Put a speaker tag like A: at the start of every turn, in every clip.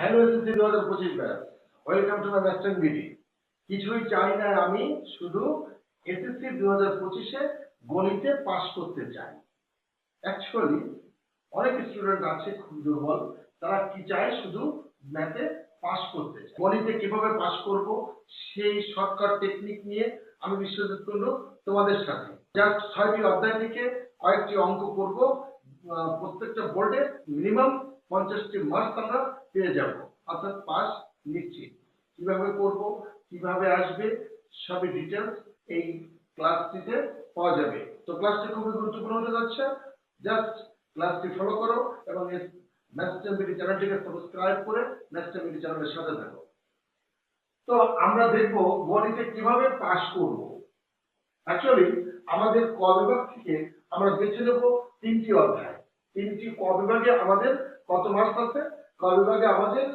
A: Hello SSC দু হাজার পঁচিশ batch welcome to my western BD কিছুই চাই না আমি, শুধু এসএসসি দু হাজার পঁচিশে গণিতে পাশ করতে চাই। অ্যাকচুয়ালি অনেক স্টুডেন্ট আছে খুব দুর্বল, তারা কি চায়? শুধু ম্যাথে পাশ করতে চায়। গণিতে কীভাবে পাশ করব? সেই শর্টকাট টেকনিক নিয়ে আমি বিশ্বজিৎ কুন্ডু তোমাদের সাথে। যার ছয়টি অধ্যায় থেকে কয়েকটি অঙ্ক করব। প্রত্যেকটা বোর্ডে মিনিমাম পঞ্চাশটি মার্কস আমরা পেয়ে যাব। অর্থাৎ পাস নিশ্চিত। কীভাবে করব, কীভাবে আসবে, সবই ডিটেলস এই ক্লাসটিতে পাওয়া যাবে। তো ক্লাসটি খুবই গুরুত্বপূর্ণ হতে যাচ্ছে। জাস্ট ক্লাসটি ফলো করো এবং এই ম্যাথস্টার মিডি চ্যানেলটিকে সাবস্ক্রাইব করে ম্যাথস্টার মিডি চ্যানেলের সাথে থাকো। তো আমরা দেখব বডিতে কীভাবে পাস করব। অ্যাকচুয়ালি আমাদের ক বিভাগ থেকে আমরা বেছে নেব তিনটি অধ্যায়। তিনটি ক বিভাগে আমাদের কত মার্কস আছে ক বিভাগে আমাদের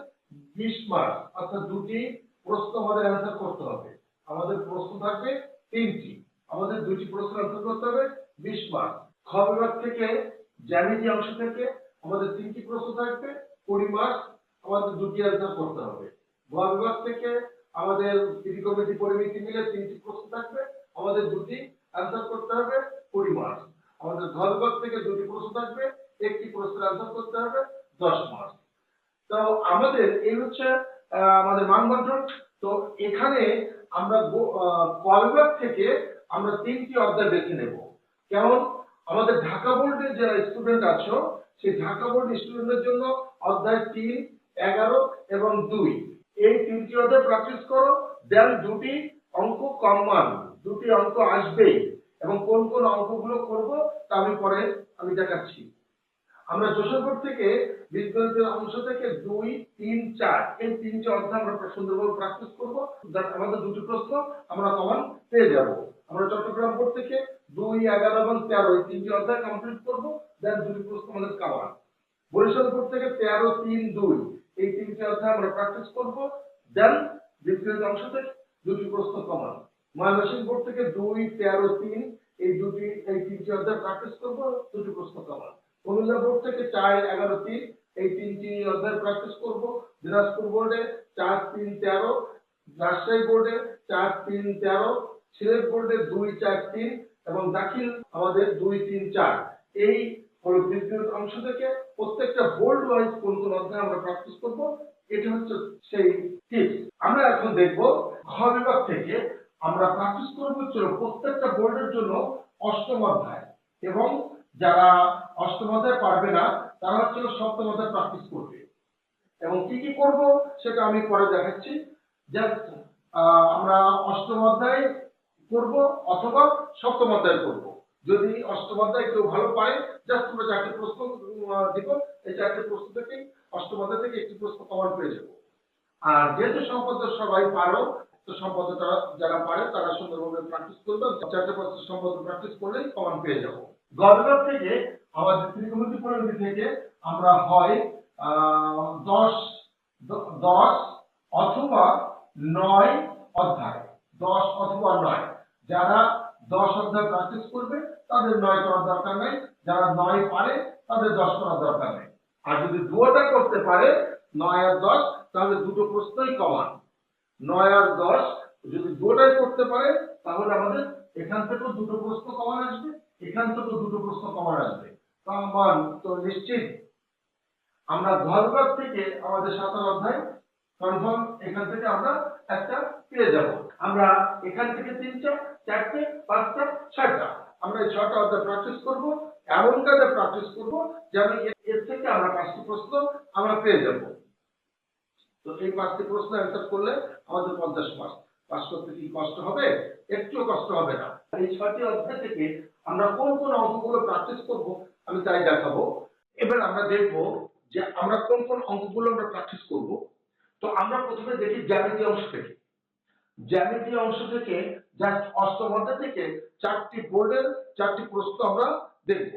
A: বিশ মার্কস অর্থাৎ দুটি প্রশ্ন আমাদের অ্যান্সার করতে হবে। আমাদের প্রশ্ন থাকবে তিনটি। আমাদের দুটি প্রশ্ন অ্যান্সার করতে হবে বিশ মার্কস খ বিভাগ থেকে জ্যামিতি অংশ থেকে আমাদের তিনটি প্রশ্ন থাকবে, কুড়ি মার্কস আমাদের দুটি অ্যান্সার করতে হবে। গ বিভাগ থেকে আমাদের ত্রিকোণমিতি পরিমিতি মিলে তিনটি প্রশ্ন থাকবে, আমাদের দুটি অ্যান্সার করতে হবে কুড়ি মার্কস আমাদের ঘ থেকে দুটি প্রশ্ন থাকবে একটি প্রশ্নের অ্যান্সার করতে হবে দশ মার্কস তো আমাদের এই হচ্ছে আমাদের মানবন্ধন। তো এখানে আমরা গো- আহ, ক বিভাগ থেকে আমরা তিনটি অধ্যায় বেছে নেব। কেমন? আমাদের ঢাকা বোর্ডের যারা স্টুডেন্ট আছো সেই ঢাকা বোর্ড স্টুডেন্টের জন্য অধ্যায় তিন এগারো এবং দুই। এই তিনটি অধ্যায় প্র্যাকটিস করো দেন দুটি অঙ্ক কমন দুটি অঙ্ক আসবেই। এবং কোন কোন অঙ্কগুলো করব তা আমি পরে আমি দেখাচ্ছি। আমরা যশোরপুর থেকে বীজগণিতের অংশ থেকে দুই, তিন, চার, এই তিনটি অধ্যায় আমরা সুন্দরভাবে প্র্যাকটিস করব। যাতে আমাদের দুটি প্রশ্ন আমরা কমন পেয়ে যাব। আমরা চট্টগ্রাম বোর্ড থেকে দুই, এগারো এবং তেরো এই তিনটি অধ্যায় কমপ্লিট করব। দেন দুটি প্রশ্ন আমাদের কমন বরিশাল বোর্ড থেকে তেরো, তিন, দুই এই তিনটি অধ্যায় আমরা প্র্যাকটিস করব। দেন বীজগণিত অংশ থেকে দুটি প্রশ্ন কমন ময়মনসিংহ বোর্ড থেকে দুই, তেরো, তিন এই দুটি, এই তিনটি অধ্যায় প্র্যাকটিস করব। দুটি প্রশ্ন কমন কুমিল্লা বোর্ড থেকে চার এগারো তিন, এই তিনটি অধ্যায় প্র্যাকটিস করব। দিনাজপুর বোর্ডে চার তিন তেরো, রাজশাহী বোর্ডে চার তিন তেরো, সিলেট বোর্ডে দুই চার তিন এবং দাখিল আমাদের দুই তিন চার। এই হলো বিদ্যুৎ অংশ থেকে প্রত্যেকটা বোর্ড ওয়াইজ কোন কোন অধ্যায় আমরা প্র্যাকটিস করব, এটা হচ্ছে সেই টিপস আমরা এখন দেখব ঘ বিভাগ থেকে আমরা প্র্যাকটিস করব প্রত্যেকটা বোর্ডের জন্য অষ্টম অধ্যায় এবং যারা অষ্টম অধ্যায় পারবে না, তারা হচ্ছে সপ্তম অধ্যায় প্র্যাকটিস করবে। এবং কি কি করব সেটা আমি পরে দেখাচ্ছি। জাস্ট আমরা অষ্টম অধ্যায় করব অথবা সপ্তম অধ্যায় করব। যদি অষ্টম অধ্যায় কেউ ভালো পারে জাস্ট আমরা চারটি প্রশ্ন দিব। এই চারটি প্রশ্ন থেকে অষ্টম অধ্যায় থেকে একটি প্রশ্ন কমন পেয়ে যাব। আর যেহেতু সম্পদ সবাই পারো, তো সম্পদ যারা পারে, তারা সুন্দরভাবে প্র্যাকটিস করবে। চারটে প্রশ্ন সম্পদ প্র্যাকটিস করলেই কমন পেয়ে যাব। গভর্নর থেকে আমাদের ত্রিকোণমিতি পরিমিতি থেকে আমরা হয় দশ দশ অথবা নয় অধ্যায়। দশ অথবা নয়। যারা দশ অধ্যায় প্র্যাকটিস করবে, তাদের নয় করার দরকার নেই। যারা নয় পারে, তাদের দশ করার দরকার নেই। আর যদি দুটোটা করতে পারে, নয় আর দশ, তাহলে দুটো প্রশ্নই কমান নয় আর দশ, যদি দুটোটাই করতে পারে, তাহলে আমাদের এখান থেকেও দুটো প্রশ্ন কমান আসবে। এখান থেকে দুটো প্রশ্ন কমান আসবে। কমান তো নিশ্চিত আমরা ঘরঘর থেকে আমাদের সাঁতার অধ্যায় কনফার্ম এখান থেকে আমরা একটা পেয়ে যাব। আমরা এখান থেকে তিনটা, চারটে, পাঁচটা, ছয়টা। আমরা এই ছয়টা অধ্যায় প্র্যাকটিস করব, এমন কাজে প্র্যাকটিস করব যেন এর- থেকে আমরা পাঁচটি প্রশ্ন আমরা পেয়ে যাব। তো এই পাঁচটি প্রশ্ন অ্যান্সার করলে আমাদের পঞ্চাশ মার্ক পাস করতে কি কষ্ট হবে? একটুও কষ্ট হবে না। এই ছয়টি অধ্যায় থেকে আমরা কোন কোন অঙ্কগুলো প্র্যাকটিস করব, আমি তাই দেখাবো। এবার আমরা দেখব যে আমরা কোন কোন অঙ্কগুলো আমরা প্র্যাকটিস করব। তো আমরা প্রথমে দেখি জ্যামিতি অংশ থেকে। জ্যামিতি অংশ থেকে জাস্ট অষ্টম থেকে চারটি বোর্ডের চারটি প্রশ্ন আমরা দেখব।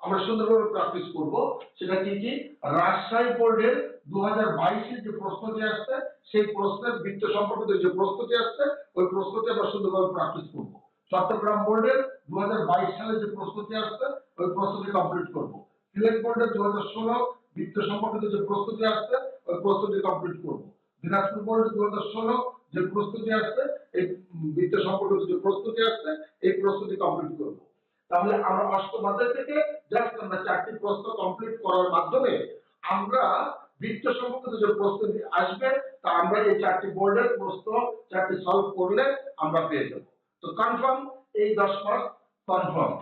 A: আমরা সুন্দরভাবে প্র্যাকটিস করব। সেটা কি কি? রাজশাহী বোর্ডের দু হাজার বাইশের যে প্রশ্নটি আসছে, সেই প্রশ্নের বৃত্ত সম্পর্কিত যে প্রশ্নটি আসছে, ওই প্রশ্নটি আমরা সুন্দরভাবে প্র্যাকটিস করব। চট্টগ্রাম বোর্ডের দু হাজার বাইশ সালে যে প্রশ্নটি আসছে ওই প্রশ্নটি কমপ্লিট করব। সিলেট বোর্ডের দু হাজার ষোলো বৃত্ত সম্পর্কিত যে প্রশ্নটি আসছে ওই প্রস্তুতি কমপ্লিট করব। দিনাজপুর বোর্ড দু হাজার ষোলো যে প্রস্তুতি আসছে এই বৃত্ত সম্পর্কিত যে প্রস্তুতি আসছে এই প্রস্তুতি কমপ্লিট করব। তাহলে আমরা অষ্টম অধ্যায় থেকে জাস্ট আমরা চারটি প্রশ্ন কমপ্লিট করার মাধ্যমে আমরা বৃত্ত সম্পর্কিত যে প্রস্তুতি আসবে, তা আমরা এই চারটি বোর্ডের প্রশ্ন, চারটি সলভ করলে আমরা পেয়ে যাব। তো কনফার্ম এই দশ মার্ক কনফার্ম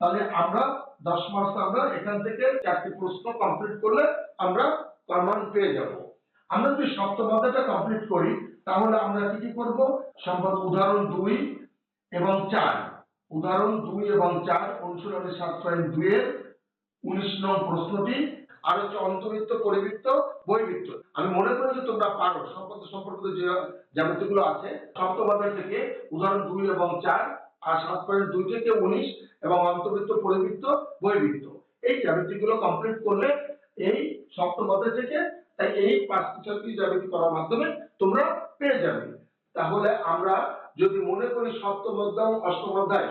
A: তাহলে আমরা দশ মার্কস আমরা এখান থেকে চারটি প্রশ্ন কমপ্লিট করলে আমরা কমন পেয়ে যাব। আমরা যদি সপ্তম অধ্যায়টা কমপ্লিট করি, তাহলে আমরা কি কি করব? সম্পদ উদাহরণ দুই এবং চার। উদাহরণ দুই এবং চার অনুশীলনী সাত পয়েন্ট দুইয়ের উনিশ নং প্রশ্নটি আর হচ্ছে অন্তর্বৃত্ত পরিবৃত্ত বৈবৃত্ত আমি মনে করি যে তোমরা পারো, সম্পদ সম্পর্কিত যে জ্যামিতিগুলো আছে সপ্তম থেকে উদাহরণ দুই এবং চার আর সাত পয়েন্ট দুই থেকে উনিশ এবং অন্তর্বৃত্ত পরিবৃত্ত বৈবৃত্ত এই জ্যামিতিগুলো কমপ্লিট করলে এই সপ্তম অধ্যায় থেকে তাই এই পাঁচটি ছয়টি জ্যামিতি করার মাধ্যমে তোমরা পেয়ে যাবে। তাহলে আমরা যদি মনে করি সপ্তম অধ্যায় এবং অষ্টম অধ্যায়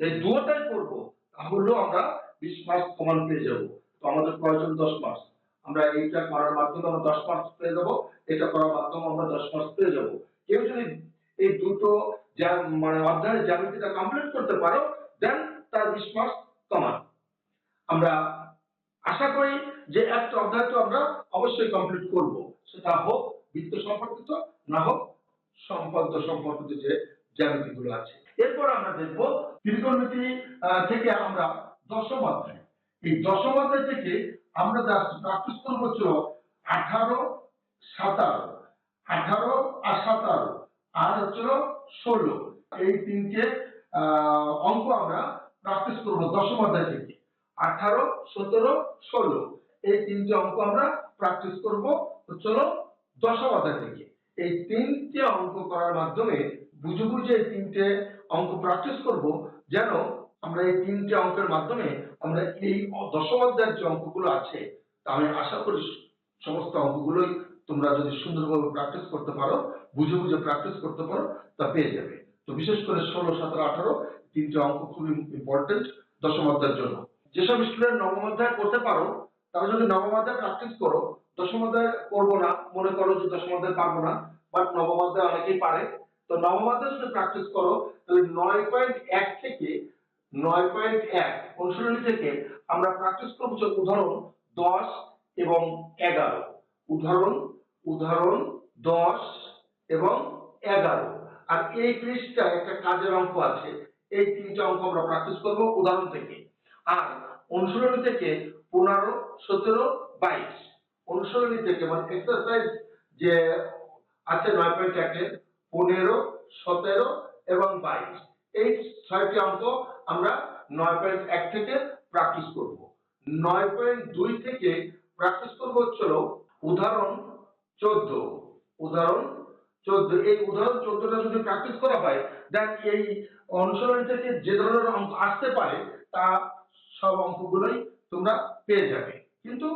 A: এই দুটাই করব, তাহলেও আমরা বিশ মার্কস কমান পেয়ে যাব। তো আমাদের প্রয়োজন দশ মার্কস আমরা এইটা করার মাধ্যমে আমরা দশ মার্কস পেয়ে যাব, এটা করার মাধ্যমে আমরা দশ মার্কস পেয়ে যাব। কেউ যদি এই দুটো মানে অধ্যায়ের জ্যামিতিটা কমপ্লিট করতে পারো দেন তার বিশ মার্কস কমান। আমরা আশা করি যে একটা অধ্যায় তো আমরা অবশ্যই কমপ্লিট করব। সেটা হোক বৃত্ত সম্পর্কিত, না হোক সম্পদ সম্পর্কিত যে জ্যামিতিগুলো আছে। এরপর আমরা দেখব ত্রিকোণমিতি থেকে আমরা দশম অধ্যায়। এই দশম অধ্যায় থেকে আমরা যা প্র্যাকটিস করব আঠারো সাতারো। আঠারো আর সাতারো। আর হচ্ছে ষোলো। এই তিনটে অঙ্ক আমরা প্র্যাকটিস করব দশম অধ্যায় থেকে। আঠারো, সতেরো, ষোলো। এই তিনটে অঙ্ক আমরা প্র্যাকটিস করব হচ্ছে দশম অধ্যায় থেকে। এই তিনটে অঙ্ক করার মাধ্যমে বুঝে বুঝে এই তিনটে অঙ্ক প্র্যাকটিস করব যেন আমরা এই তিনটে অঙ্কের মাধ্যমে আমরা এই দশম অধ্যায়ের যে অঙ্কগুলো আছে, তা আমি আশা করি সমস্ত অঙ্কগুলোই তোমরা যদি সুন্দরভাবে প্র্যাকটিস করতে পারো, বুঝে বুঝে প্র্যাকটিস করতে পারো, তা পেয়ে যাবে। তো বিশেষ করে ষোলো, সতেরো, আঠারো তিনটে অঙ্ক খুবই ইম্পর্টেন্ট দশম অধ্যায়ের জন্য। যেসব স্টুডেন্ট নবম অধ্যায় করতে পারো, তারা যদি নবম অধ্যায় প্র্যাকটিস করো, দশম অধ্যায় করব না, মনে করো যে দশম অধ্যায় পারব না বাট নবম অধ্যায় অনেকেই পারে, তো নবম অধ্যায় যদি প্র্যাকটিস করো, তাহলে নয় পয়েন্ট এক থেকে নয় পয়েন্ট এক অনুশীলনী থেকে আমরা প্র্যাকটিস করব উদাহরণ দশ এবং এগারো। উদাহরণ উদাহরণ দশ এবং এগারো। আর এই পৃষ্ঠায় একটা কাজের অঙ্ক আছে। এই তিনটে অঙ্ক আমরা প্র্যাকটিস করব উদাহরণ থেকে। আর অনুশীলনী থেকে পনেরো, সতেরো, বাইশ। অনুশীলনী থেকে মানে এক্সারসাইজ যে আছে নয় পয়েন্ট একের পনেরো, সতেরো এবং বাইশ। এই ছয়টি অঙ্ক আমরা নয় পয়েন্ট এক থেকে প্র্যাকটিস করব। নয় পয়েন্ট দুই থেকে প্র্যাকটিস করব হচ্ছিল উদাহরণ চোদ্দ। উদাহরণ, চোদ্দ। এই উদাহরণ চোদ্দটা যদি প্র্যাকটিস করা হয় দেন এই অনুশীলনী থেকে যে ধরনের অঙ্ক আসতে পারে, তা সব অঙ্কগুলোই তোমরা পেয়ে যাবে। কিন্তু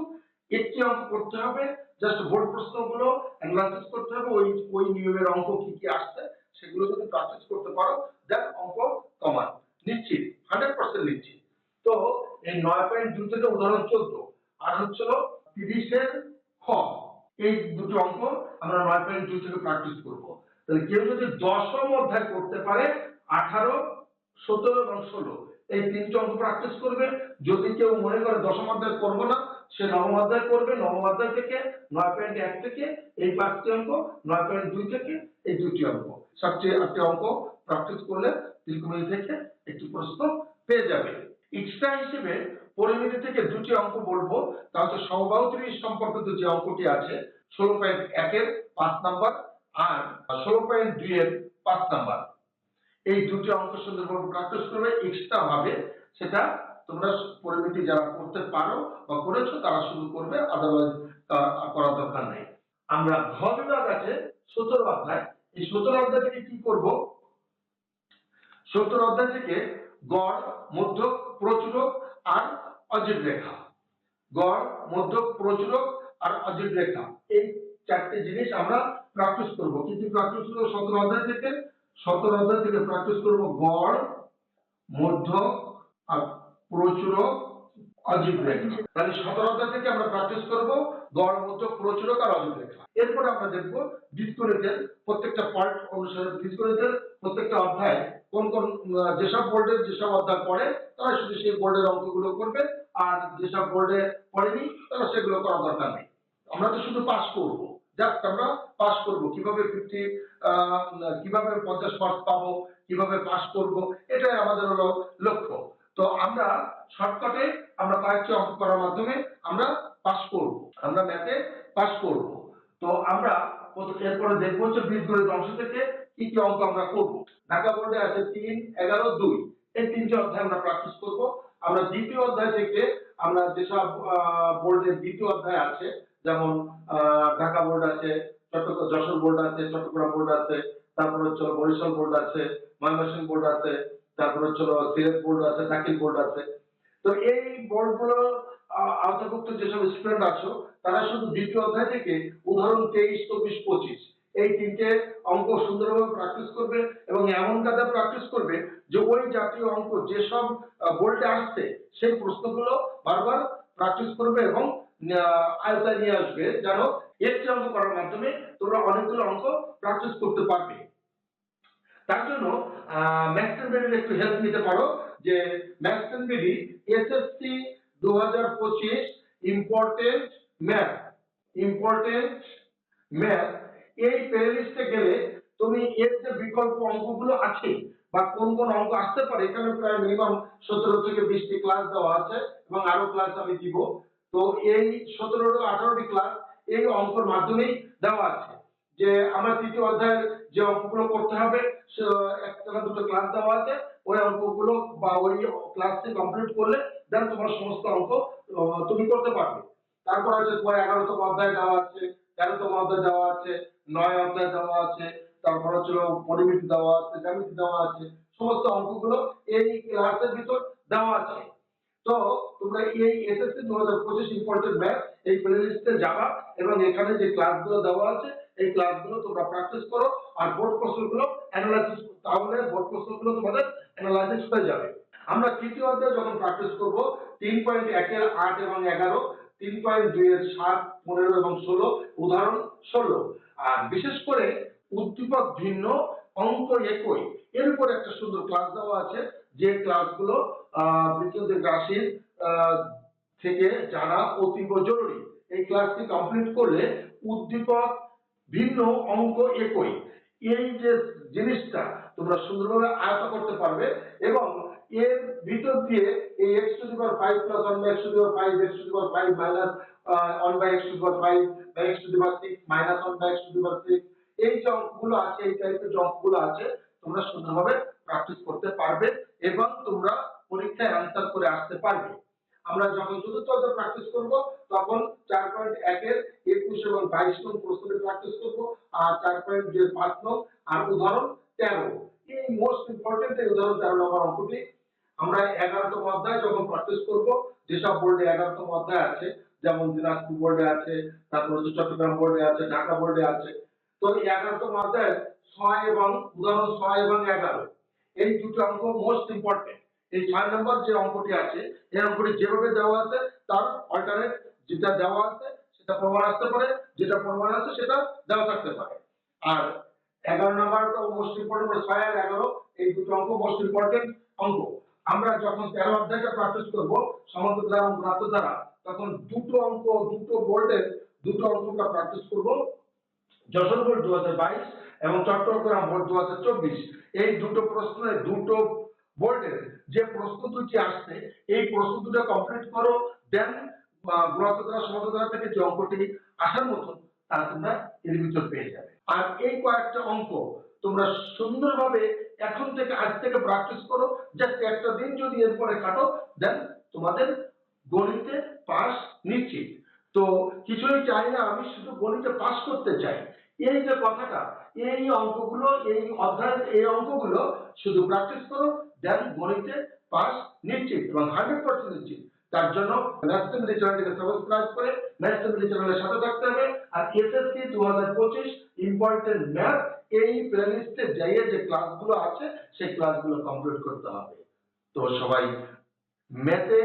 A: একটি অঙ্ক করতে হবে জাস্ট বোর্ড প্রশ্নগুলো অ্যানালাইসিস করতে হবে, ওই ওই নিয়মের অঙ্ক কি কি আসছে, সেগুলো যদি প্র্যাকটিস করতে পারো দেন অঙ্ক কমান। নিশ্চিত হান্ড্রেড পার্সেন্ট নিশ্চিত। তো এই নয় পয়েন্ট দুই থেকে উদাহরণ চোদ্দ, আর হচ্ছিল তিরিশের খ। এই দুটো অঙ্ক আমরা নয় পয়েন্ট দুই থেকে প্র্যাকটিস করব। তাহলে কেউ যদি দশম অধ্যায় করতে পারে, আঠারো, সতেরো এবং ষোলো, এই তিনটে অঙ্ক প্র্যাকটিস করবে। যদি কেউ মনে করে দশম অধ্যায় করব না, সে নবম অধ্যায় করবে, নবম অধ্যায় থেকে নয় পয়েন্ট এক থেকে, এই পাঁচটি অঙ্ক নয় পয়েন্ট দুই থেকে, এই দুটি অঙ্ক। সবচেয়ে আটটি অঙ্ক প্র্যাকটিস করলে ত্রিকোণী থেকে একটি প্রশ্ন পেয়ে যাবে। এক্সট্রা হিসেবে পরিমিতি থেকে দুটি অঙ্ক বলব। তা হচ্ছে সমবাহু ত্রিশ সম্পর্কিত যে অঙ্কটি আছে। ষোলো পয়েন্ট একের পাঁচ নাম্বার আর ষোলো পয়েন্ট দুই এর পাঁচ নাম্বার। এই দুটি অঙ্ক সুন্দরভাবে প্র্যাকটিস করবে এক্সট্রা ভাবে। সেটা তোমরা পরিমিতি যারা করতে পারো বা করেছ, তারা শুরু করবে আদারওয়াইজ করার দরকার নেই। আমরা ঘ বিভাগ আছে সতেরো অধ্যায়। এই সতেরো অধ্যায় থেকে কি করব? সতেরো অধ্যায় থেকে গড়, মধ্যক, প্রচুরক আর অজীব রেখা। গড় মধ্য প্রচুরক আর অজীব রেখা। এই চারটে জিনিস আমরা প্র্যাকটিস করব। কি কি প্র্যাকটিস করব? সতেরো অধ্যায় থেকে। সতেরো অধ্যায় থেকে প্র্যাকটিস করব গড় মধ্য আর প্রচুরক অজীব রেখা। তাহলে সতেরো অধ্যায় থেকে আমরা প্র্যাকটিস করব গড় মধ্য প্রচুরক আর অজীব রেখা। এরপরে আমরা দেখব বীজগণিতের প্রত্যেকটা পার্ট অনুসারে বীজগণিতের প্রত্যেকটা অধ্যায় কোন কোন যেসব বোর্ডের যেসব অধ্যায় পড়ে, তারা শুধু সেই বোর্ডের অঙ্কগুলো করবে আর যেসব বোর্ডে পড়েনি, তারা সেগুলো করার দরকার নেই। আমরা তো শুধু পাস করব। জাস্ট আমরা পাস করব। কীভাবে ফিফটি কীভাবে পঞ্চাশ মার্কস পাবো, কীভাবে পাস করব, এটাই আমাদের হলো লক্ষ্য। তো আমরা শর্টকাটে আমরা কয়েকটি অঙ্ক করার মাধ্যমে আমরা পাস করব। আমরা ম্যাথে পাস করব। তো আমরা এরপরে দেখব হচ্ছে বীজগণিত অংশ থেকে কি কি অঙ্ক আমরা করব। ঢাকা বোর্ডে আছে তিন, এগারো, দুই। এই তিনটে অধ্যায় আমরা প্র্যাকটিস করব। আমরা দ্বিতীয় অধ্যায় থেকে আমরা যেসব বোর্ডের দ্বিতীয় অধ্যায় আছে, যেমন ঢাকা বোর্ড আছে, চট্টগ্রাম, যশোর বোর্ড আছে, চট্টগ্রাম বোর্ড আছে, তারপর হচ্ছে বরিশাল বোর্ড আছে, ময়মনসিংহ বোর্ড আছে তারপর হচ্ছে সিলেট বোর্ড আছে দাখিল বোর্ড আছে। তো এই বোর্ডগুলো আওতাভুক্ত যেসব স্টুডেন্ট আছো, তারা শুধু দ্বিতীয় অধ্যায় থেকে উদাহরণ তেইশ, চব্বিশ, পঁচিশ। এই তিনটে অঙ্ক সুন্দরভাবে প্র্যাকটিস করবে এবং এমন কাজে প্র্যাকটিস করবে যে ওই জাতীয় অঙ্ক যেসব বোর্ডে আসছে, সেই প্রশ্নগুলো বারবার প্র্যাকটিস করবে এবং আয়তায় নিয়ে আসবে। যেন একটি অঙ্ক করার মাধ্যমে তোমরা অনেকগুলো অঙ্ক প্র্যাকটিস করতে পারবে। তার জন্য ম্যাথস এন্ড একটু হেল্প নিতে পারো, যে ম্যাথস এন্ড বিডি এসএসসি দু হাজার পঁচিশ ইম্পর্টেন্ট ম্যাথ ইম্পর্টেন্ট ম্যাথ এই প্লেলিস্টে গেলে তুমি এর যে বিকল্প অঙ্কগুলো আছে বা কোন কোন অঙ্ক আসতে পারে, এখানে প্রায় মিনিমাম সতেরো থেকে বিশটি ক্লাস দেওয়া আছে এবং আরও ক্লাস আমি দিব। তো এই সতেরো আঠারোটি ক্লাস এই অঙ্কর মাধ্যমেই দেওয়া আছে। যে আমার তৃতীয় অধ্যায়ের যে অঙ্কগুলো করতে হবে একটা দুটো ক্লাস দেওয়া আছে। ওই অঙ্কগুলো বা ওই ক্লাসটি কমপ্লিট করলে দেন তোমার সমস্ত অঙ্ক তুমি করতে পারবে। তারপর আছে তোমার এগারোতম অধ্যায় দেওয়া আছে, তেরোতম অধ্যায় দেওয়া আছে, নয় অধ্যায় দেওয়া আছে, তারপর হচ্ছে পরিমিতি দেওয়া আছে, জ্যামিতি দেওয়া আছে, সমস্ত অঙ্কগুলো এই ক্লাসের ভিতর দেওয়া আছে। তো তোমরা এই এসএসসি দু হাজার পঁচিশ ইম্পর্টেন্ট ম্যাথ এই প্লেলিস্টে যাবা এবং এখানে যে ক্লাসগুলো দেওয়া আছে এই ক্লাসগুলো তোমরা প্র্যাকটিস করো আর বোর্ড প্রশ্নগুলো অ্যানালাইসিস তাহলে বোর্ড প্রশ্নগুলো তোমাদের অ্যানালাইসিস হয়ে যাবে। আমরা তৃতীয় অধ্যায় যখন প্র্যাকটিস করব, তিন পয়েন্ট একের আট এবং এগারো, তিন পয়েন্ট দুই এর সাত, পনেরো এবং ষোলো, উদাহরণ ষোলো। আর বিশেষ করে উদ্দীপক ভিন্ন, অঙ্ক একই। এর উপর একটা সুন্দর ক্লাস দেওয়া আছে, যে ক্লাসগুলো বিদ্যুতের রাশির থেকে জানা অতীব জরুরি। এই ক্লাসটি কমপ্লিট করলে উদ্দীপক ভিন্ন অঙ্ক একই। এই যে জিনিসটা তোমরা সুন্দরভাবে আয়ত্ত করতে পারবে এবং এর ভিতর দিয়ে এই x to the power five plus one by x to the power five x to the five minus one by x to the five by x to the six minus one by x to the six এই যে অঙ্কগুলো আছে, এই টাইপের যে অঙ্কগুলো আছে, তোমরা সুন্দরভাবে প্র্যাকটিস করতে পারবে এবং তোমরা পরীক্ষায় অ্যান্সার করে আসতে পারবে। আমরা যখন চতুর্থ প্র্যাকটিস করব, তখন চার পয়েন্ট একের একুশ এবং বাইশ নং প্রশ্নের প্র্যাকটিস করব, আর চার পয়েন্ট দুই পাঁচ নং, আর উদাহরণ তেরো। এই মোস্ট ইম্পর্টেন্ট এই উদাহরণ তেরো নম্বর অঙ্কটি। আমরা এগারোতম অধ্যায় যখন প্র্যাকটিস করব, যেসব বোর্ডে এগারোতম অধ্যায় আছে, যেমন দিনাজপুর বোর্ডে আছে, তারপর হচ্ছে চট্টগ্রাম বোর্ডে আছে, ঢাকা বোর্ডে আছে, তো এই এগারোতম অধ্যায় ছয় এবং উদাহরণ ছয় এবং এগারো, এই দুটো অঙ্ক মোস্ট ইম্পর্টেন্ট এই ছয় নম্বর যে অঙ্কটি আছে, এই অঙ্কটি যেভাবে দেওয়া আছে, তার অল্টারনেট যেটা দেওয়া আছে, সেটা প্রমাণ আসতে পারে, যেটা প্রমাণ আছে, সেটা দেওয়া থাকতে পারে। আর এগারো নম্বরটা মোস্ট ইম্পর্টেন্ট ছয় আর এগারো, এই দুটো অঙ্ক মোস্ট ইম্পর্টেন্ট অঙ্ক। আমরা যখন তেরো অধ্যায়টা প্র্যাকটিস করব, সমগ্র দ্বারা এবং দ্বারা, তখন দুটো অঙ্ক, দুটো বোর্ডের দুটো অঙ্ক আমরা প্র্যাকটিস করব। যশোর বোর্ড দু হাজার বাইশ এবং চট্টগ্রাম বোর্ড দু হাজার চব্বিশ। এই দুটো প্রশ্নে দুটো বোর্ডের যে প্রশ্ন দুটি আসছে, এই প্রশ্ন দুটো কমপ্লিট করো দেন গুণাত্মকতা সমাধান থেকে যে অঙ্কটি আসার মতন, তা তোমরা এর ভিতর পেয়ে যাবে। আর এই কয়েকটা অঙ্ক তোমরা সুন্দরভাবে এখন থেকে আজ থেকে প্র্যাকটিস করো জাস্ট একটা দিন যদি এরপরে কাটো দেন তোমাদের গণিতে পাস নিশ্চিত। তো কিছুই চাই না, আমি শুধু গণিতে পাস করতে চাই। এই যে কথাটা, এই অঙ্কগুলো, এই অধ্যায়ের এই অঙ্কগুলো শুধু প্র্যাকটিস করো দেন গণিতে পাস নিশ্চিত এবং হান্ড্রেড পার্সেন্ট নিশ্চিত। তার জন্য ন্যাশনাল চ্যানেলটিকে সাবস্ক্রাইব করে ন্যাশনাল চ্যানেলের সাথে থাকতে হবে। আর এসএসসি দু হাজার পঁচিশ ইম্পর্টেন্ট ম্যাথ এই প্লেলিস্টে যাইয়ে যে ক্লাসগুলো আছে, সেই ক্লাসগুলো কমপ্লিট করতে হবে। তো সবাই ম্যাথে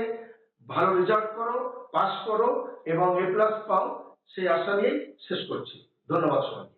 A: ভালো রেজাল্ট করো পাস করো এবং এ প্লাস পাও, সেই আশা নিয়েই শেষ করছি। ধন্যবাদ সবাইকে।